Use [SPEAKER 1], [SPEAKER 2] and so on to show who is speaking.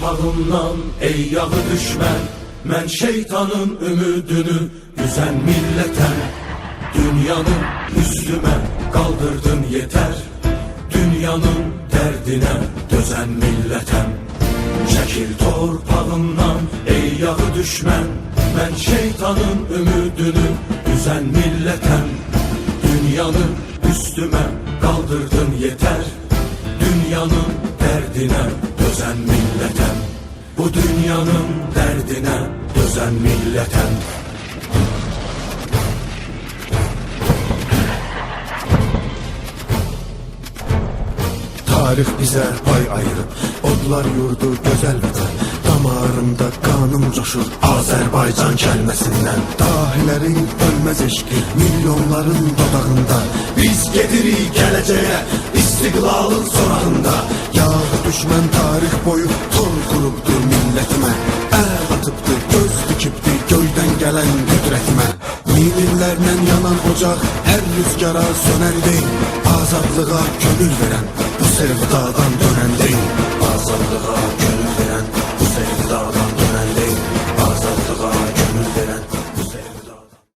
[SPEAKER 1] torpağından ey yağı düşmən Mən şeytanın ümidini yüzən millətəm Dünyanın üstüme kaldırdın yeter Dünyanın derdine dözen milletem Çekil torpağımdan ey yağı düşmən Ben şeytanın ümidini üzen milletem Dünyanın üstüme kaldırdın yeter Dünyanın derdine dözen milletem Bu dünyanın derdine dözen milletem
[SPEAKER 2] Tarih bize pay ayırıp Odlar yurdu güzel vatan. Damarımda kanım coşur Azerbaycan kelmesinden Dahilerin ölmez eşki Milyonların dodağında. Biz gedirik geleceğe İstiklalın sorağında Yağı düşmən tarih boyu Tor kurubdur Gelen güdretime Min yanan ocaq Hər rüzgara sönən deyil Azadlığa gönül verən Bu sevdadan dönən deyil